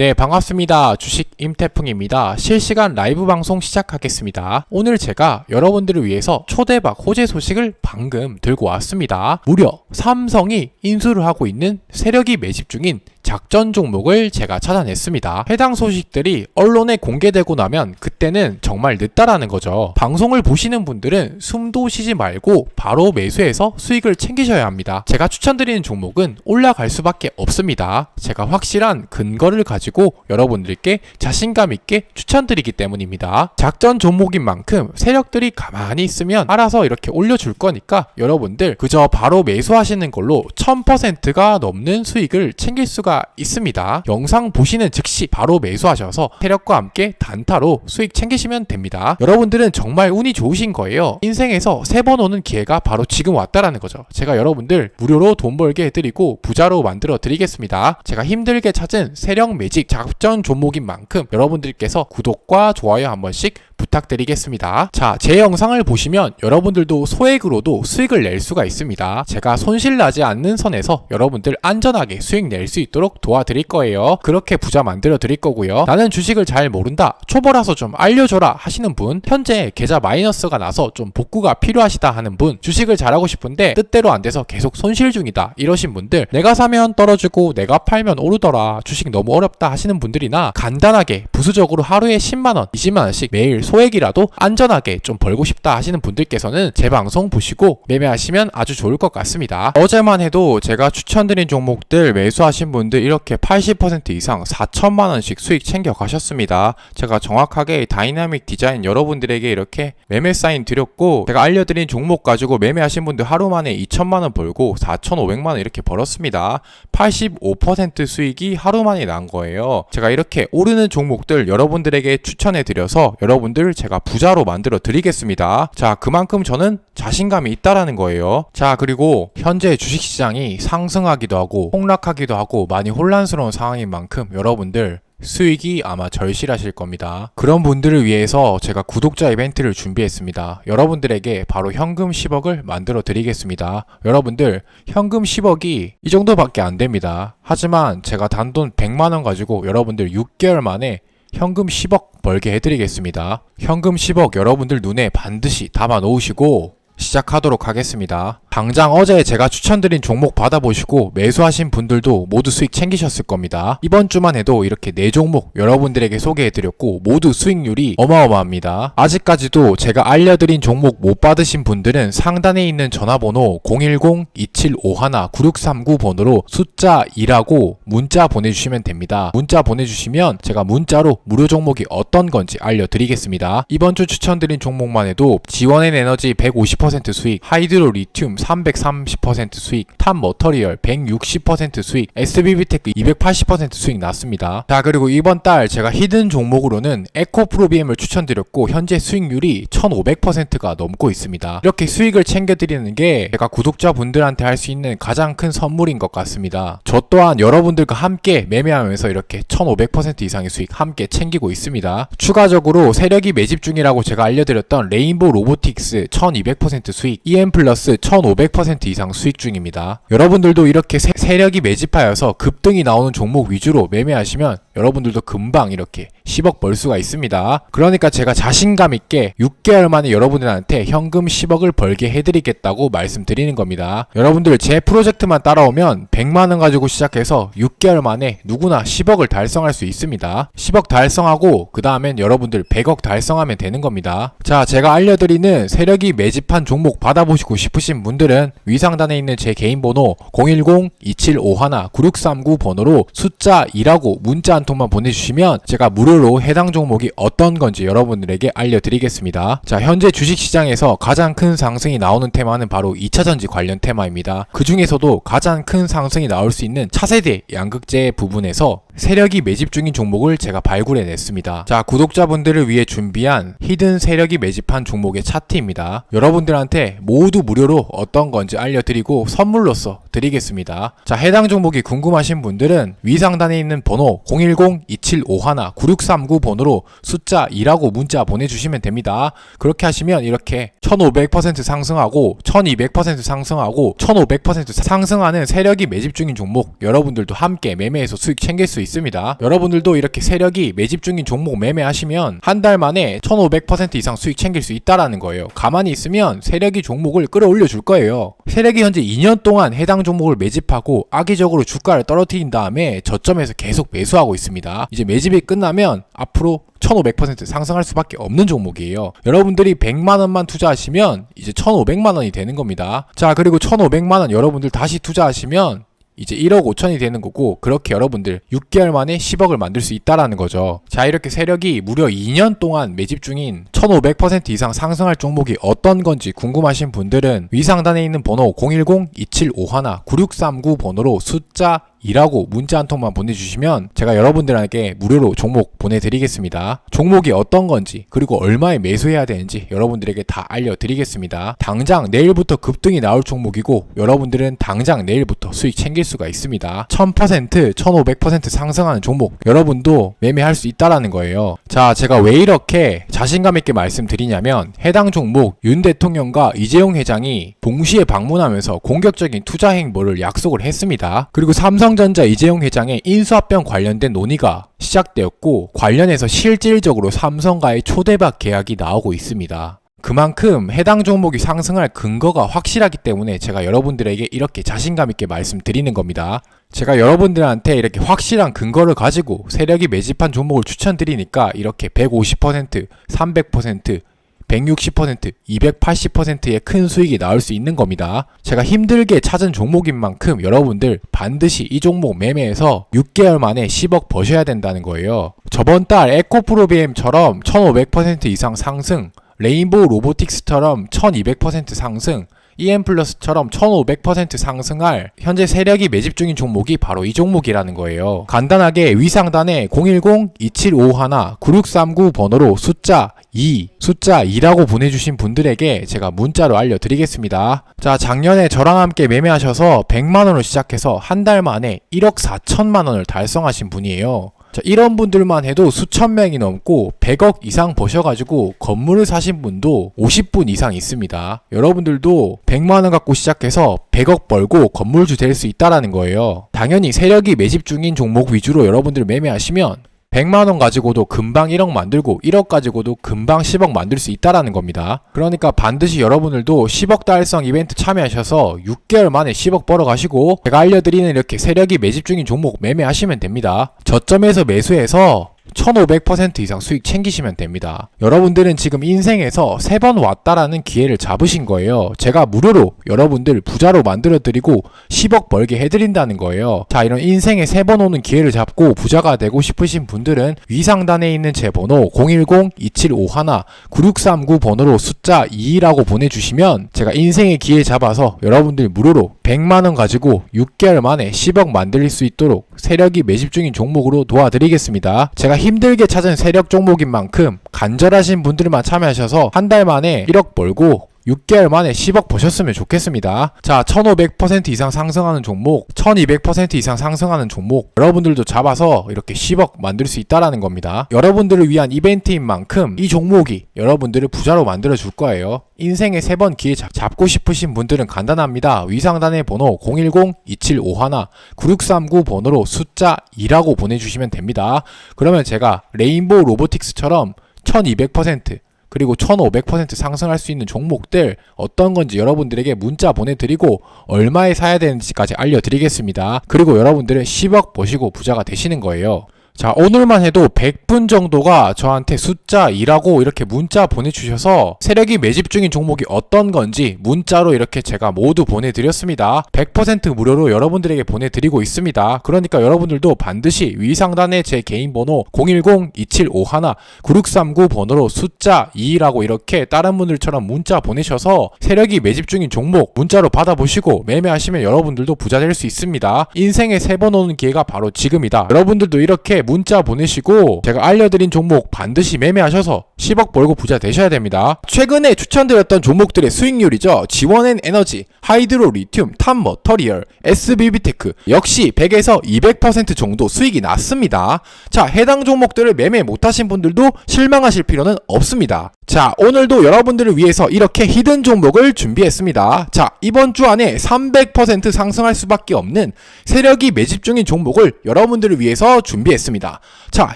네, 반갑습니다. 주식 임태풍입니다. 실시간 라이브 방송 시작하겠습니다. 오늘 제가 여러분들을 위해서 초대박 호재 소식을 방금 들고 왔습니다. 무려 삼성이 인수를 하고 있는 세력이 매집 중인 작전 종목을 제가 찾아냈습니다. 해당 소식들이 언론에 공개되고 나면 그때는 정말 늦다라는 거죠. 방송을 보시는 분들은 숨도 쉬지 말고 바로 매수해서 수익을 챙기셔야 합니다. 제가 추천드리는 종목은 올라갈 수밖에 없습니다. 제가 확실한 근거를 가지고 여러분들께 자신감 있게 추천드리기 때문입니다. 작전 종목인 만큼 세력들이 가만히 있으면 알아서 이렇게 올려줄 거니까 여러분들 그저 바로 매수하시는 걸로 1000%가 넘는 수익을 챙길 수가 있습니다. 영상 보시는 즉시 바로 매수하셔서 세력과 함께 단타로 수익 챙기시면 됩니다. 여러분들은 정말 운이 좋으신 거예요. 인생에서 세 번 오는 기회가 바로 지금 왔다라는 거죠. 제가 여러분들 무료로 돈 벌게 해드리고 부자로 만들어 드리겠습니다. 제가 힘들게 찾은 세력 매직 작전 종목인 만큼 여러분들께서 구독과 좋아요 한 번씩 부탁드리겠습니다. 자, 제 영상을 보시면 여러분들도 소액으로도 수익을 낼 수가 있습니다. 제가 손실 나지 않는 선에서 여러분들 안전하게 수익 낼 수 있도록 도와드릴 거예요. 그렇게 부자 만들어 드릴 거고요. 나는 주식을 잘 모른다. 초보라서 좀 알려줘라 하시는 분, 현재 계좌 마이너스가 나서 좀 복구가 필요하시다 하는 분, 주식을 잘하고 싶은데 뜻대로 안 돼서 계속 손실 중이다. 이러신 분들, 내가 사면 떨어지고 내가 팔면 오르더라. 주식 너무 어렵다 하시는 분들이나 간단하게 부수적으로 하루에 10만 원, 20만 원씩 매일 소액이라도 안전하게 좀 벌고 싶다 하시는 분들께서는 제 방송 보시고 매매하시면 아주 좋을 것 같습니다. 어제만 해도 제가 추천드린 종목들 매수하신 분들 이렇게 80% 이상 4천만 원씩 수익 챙겨 가셨습니다. 제가 정확하게 다이나믹 디자인 여러분들에게 이렇게 매매 사인 드렸고 제가 알려드린 종목 가지고 매매하신 분들 하루 만에 2천만 원 벌고 4,500만 원 이렇게 벌었습니다. 85% 수익이 하루 만에 난 거예요. 제가 이렇게 오르는 종목들 여러분들에게 추천해 드려서 여러분들 제가 부자로 만들어 드리겠습니다. 자, 그만큼 저는 자신감이 있다라는 거예요. 자, 그리고 현재 주식 시장이 상승하기도 하고 폭락하기도 하고 많이 혼란스러운 상황인 만큼 여러분들 수익이 아마 절실하실 겁니다. 그런 분들을 위해서 제가 구독자 이벤트를 준비했습니다. 여러분들에게 바로 현금 10억을 만들어 드리겠습니다. 여러분들 현금 10억이 이 정도밖에 안 됩니다. 하지만 제가 단돈 100만 원 가지고 여러분들 6개월 만에 현금 10억 벌게 해드리겠습니다. 현금 10억 여러분들 눈에 반드시 담아 놓으시고 시작하도록 하겠습니다. 당장 어제 제가 추천드린 종목 받아보시고 매수하신 분들도 모두 수익 챙기셨을 겁니다. 이번 주만 해도 이렇게 4종목 여러분들에게 소개해드렸고 모두 수익률이 어마어마합니다. 아직까지도 제가 알려드린 종목 못 받으신 분들은 상단에 있는 전화번호 010-2751-9639 번호로 숫자 2라고 문자 보내주시면 됩니다. 문자 보내주시면 제가 문자로 무료 종목이 어떤 건지 알려드리겠습니다. 이번 주 추천드린 종목만 해도 지원엔 에너지 150% 수익, 하이드로 리튬 330% 수익, 탑 머터리얼 160% 수익, SBB테크 280% 수익 났습니다. 자 그리고 이번 달 제가 히든 종목으로는 에코프로비엠을 추천드렸고 현재 수익률이 1500%가 넘고 있습니다. 이렇게 수익을 챙겨드리는 게 제가 구독자분들한테 할 수 있는 가장 큰 선물인 것 같습니다. 저 또한 여러분들과 함께 매매하면서 이렇게 1500% 이상의 수익 함께 챙기고 있습니다. 추가적으로 세력이 매집 중이라고 제가 알려드렸던 레인보 로보틱스 1200% 수익, EM 플러스 1500% 이상 수익 중입니다. 여러분들도 이렇게 세, 세력이 매집하여서 급등이 나오는 종목 위주로 매매하시면 여러분들도 금방 이렇게 10억 벌 수가 있습니다. 그러니까 제가 자신감 있게 6개월 만에 여러분들한테 현금 10억을 벌게 해드리겠다고 말씀드리는 겁니다. 여러분들 제 프로젝트만 따라오면 100만원 가지고 시작해서 6개월 만에 누구나 10억을 달성할 수 있습니다. 10억 달성하고 그 다음엔 여러분들 100억 달성하면 되는 겁니다. 자, 제가 알려드리는 세력이 매집한 종목 받아보시고 싶으신 분들은 위상단에 있는 제 개인 번호 010-2751-9639 번호로 숫자 2라고 문자 한 통만 보내주시면 제가 무료로 해당 종목이 어떤 건지 여러분들에게 알려드리겠습니다. 자, 현재 주식시장에서 가장 큰 상승이 나오는 테마는 바로 2차전지 관련 테마입니다. 그 중에서도 가장 큰 상승이 나올 수 있는 차세대 양극재 부분에서 세력이 매집 중인 종목을 제가 발굴해 냈습니다. 자, 구독자분들을 위해 준비한 히든 세력이 매집한 종목의 차트입니다. 여러분들한테 모두 무료로 어떤 건지 알려드리고 선물로서 드리겠습니다. 자, 해당 종목이 궁금하신 분들은 위상단에 있는 번호 010-2751-9639 번호로 숫자 2라고 문자 보내주시면 됩니다. 그렇게 하시면 이렇게 1500% 상승하고 1200% 상승하고 1500% 상승하는 세력이 매집 중인 종목 여러분들도 함께 매매해서 수익 챙길 수 있습니다. 있습니다. 여러분들도 이렇게 세력이 매집 중인 종목 매매하시면 한 달 만에 1500% 이상 수익 챙길 수 있다라는 거예요. 가만히 있으면 세력이 종목을 끌어올려 줄 거예요. 세력이 현재 2년 동안 해당 종목을 매집하고 악의적으로 주가를 떨어뜨린 다음에 저점에서 계속 매수하고 있습니다. 이제 매집이 끝나면 앞으로 1500% 상승할 수밖에 없는 종목이에요. 여러분들이 100만 원만 투자하시면 이제 1500만 원이 되는 겁니다. 자, 그리고 1500만 원 여러분들 다시 투자하시면 이제 1억 5천이 되는 거고 그렇게 여러분들 6개월 만에 10억을 만들 수 있다라는 거죠. 자 이렇게 세력이 무려 2년 동안 매집 중인 1500% 이상 상승할 종목이 어떤 건지 궁금하신 분들은 위 상단에 있는 번호 010-2751-9639 번호로 숫자 2라고 문자 한 통만 보내주시면 제가 여러분들에게 무료로 종목 보내드리겠습니다. 종목이 어떤 건지 그리고 얼마에 매수해야 되는지 여러분들에게 다 알려드리겠습니다. 당장 내일부터 급등이 나올 종목이고 여러분들은 당장 내일부터 수익 챙길 수가 있습니다. 1000%, 1500% 상승하는 종목 여러분도 매매할 수 있다라는 거예요. 자, 제가 왜 이렇게 자신감 있게 말씀드리냐면 해당 종목 윤 대통령과 이재용 회장이 동시에 방문하면서 공격적인 투자 행보를 약속을 했습니다. 그리고 삼성 전자 이재용 회장의 인수합병 관련된 논의가 시작되었고 관련해서 실질적으로 삼성과의 초대박 계약이 나오고 있습니다. 그만큼 해당 종목이 상승할 근거가 확실하기 때문에 제가 여러분들에게 이렇게 자신감 있게 말씀드리는 겁니다. 제가 여러분들한테 이렇게 확실한 근거를 가지고 세력이 매집한 종목을 추천드리니까 이렇게 150%, 300%, 160%, 280%의 큰 수익이 나올 수 있는 겁니다. 제가 힘들게 찾은 종목인 만큼 여러분들 반드시 이 종목 매매해서 6개월 만에 10억 버셔야 된다는 거예요. 저번 달 에코프로비엠처럼 1500% 이상 상승, 레인보우 로보틱스처럼 1200% 상승, EM 플러스처럼 1500% 상승할 현재 세력이 매집 중인 종목이 바로 이 종목이라는 거예요. 간단하게 위상단에 010-2751-9639 번호로 숫자 2, 숫자 2라고 보내주신 분들에게 제가 문자로 알려드리겠습니다. 자, 작년에 저랑 함께 매매하셔서 100만원으로 시작해서 한 달 만에 1억 4천만원을 달성하신 분이에요. 자, 이런 분들만 해도 수천 명이 넘고 100억 이상 버셔가지고 건물을 사신 분도 50분 이상 있습니다. 여러분들도 100만원 갖고 시작해서 100억 벌고 건물주 될 수 있다라는 거예요. 당연히 세력이 매집 중인 종목 위주로 여러분들 매매하시면 100만원 가지고도 금방 1억 만들고 1억 가지고도 금방 10억 만들 수 있다라는 겁니다. 그러니까 반드시 여러분들도 10억 달성 이벤트 참여하셔서 6개월 만에 10억 벌어가시고 제가 알려드리는 이렇게 세력이 매집 중인 종목 매매하시면 됩니다. 저점에서 매수해서 1500% 이상 수익 챙기시면 됩니다. 여러분들은 지금 인생에서 세번 왔다라는 기회를 잡으신 거예요. 제가 무료로 여러분들 부자로 만들어 드리고 10억 벌게 해드린다는 거예요. 자, 이런 인생에 세번 오는 기회를 잡고 부자가 되고 싶으신 분들은 위상단에 있는 제 번호 010-2751-9639 번호로 숫자 2라고 보내주시면 제가 인생의 기회 잡아서 여러분들 무료로 100만원 가지고 6개월 만에 10억 만들 수 있도록 세력이 매집 중인 종목으로 도와드리겠습니다. 제가 힘들게 찾은 세력 종목인 만큼 간절하신 분들만 참여하셔서 한 달 만에 1억 벌고 6개월 만에 10억 버셨으면 좋겠습니다. 자, 1500% 이상 상승하는 종목, 1200% 이상 상승하는 종목, 여러분들도 잡아서 이렇게 10억 만들 수 있다라는 겁니다. 여러분들을 위한 이벤트인 만큼 이 종목이 여러분들을 부자로 만들어 줄 거예요. 인생에 세번 기회 잡, 잡고 싶으신 분들은 간단합니다. 위상단의 번호 010-2751-9639 번호로 숫자 2라고 보내주시면 됩니다. 그러면 제가 레인보우 로보틱스처럼 1200% 그리고 1500% 상승할 수 있는 종목들 어떤 건지 여러분들에게 문자 보내드리고 얼마에 사야 되는지까지 알려드리겠습니다. 그리고 여러분들은 10억 버시고 부자가 되시는 거예요. 자, 오늘만 해도 100분 정도가 저한테 숫자 2라고 이렇게 문자 보내주셔서 세력이 매집 중인 종목이 어떤 건지 문자로 이렇게 제가 모두 보내드렸습니다. 100% 무료로 여러분들에게 보내드리고 있습니다. 그러니까 여러분들도 반드시 위 상단의 제 개인 번호 010-2751-9639 번호로 숫자 2라고 이렇게 다른 분들처럼 문자 보내셔서 세력이 매집 중인 종목 문자로 받아보시고 매매하시면 여러분들도 부자 될 수 있습니다. 인생에 세 번 오는 기회가 바로 지금이다. 여러분들도 이렇게 문자 보내시고 제가 알려드린 종목 반드시 매매하셔서 10억 벌고 부자 되셔야 됩니다. 최근에 추천드렸던 종목들의 수익률이죠. 지원엔 에너지, 하이드로 리튬, 탑 머터리얼, SBB테크 역시 100에서 200% 정도 수익이 났습니다. 자, 해당 종목들을 매매 못하신 분들도 실망하실 필요는 없습니다. 자, 오늘도 여러분들을 위해서 이렇게 히든 종목을 준비했습니다. 자, 이번 주 안에 300% 상승할 수밖에 없는 세력이 매집 중인 종목을 여러분들을 위해서 준비했 습니다. 자,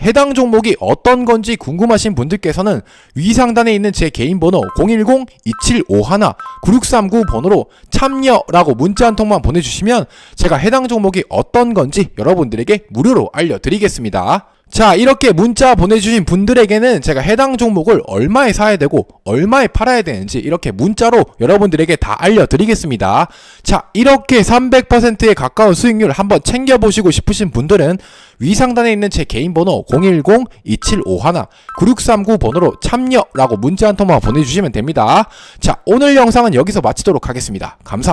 해당 종목이 어떤 건지 궁금하신 분들께서는 위 상단에 있는 제 개인 번호 010-2751-9639 번호로 참여라고 문자 한 통만 보내주시면 제가 해당 종목이 어떤 건지 여러분들에게 무료로 알려드리겠습니다. 자, 이렇게 문자 보내주신 분들에게는 제가 해당 종목을 얼마에 사야 되고 얼마에 팔아야 되는지 이렇게 문자로 여러분들에게 다 알려드리겠습니다. 자, 이렇게 300%에 가까운 수익률 한번 챙겨보시고 싶으신 분들은 위 상단에 있는 제 개인 번호 010-2751-9639 번호로 참여라고 문자 한 통만 보내주시면 됩니다. 자, 오늘 영상은 여기서 마치도록 하겠습니다. 감사합니다.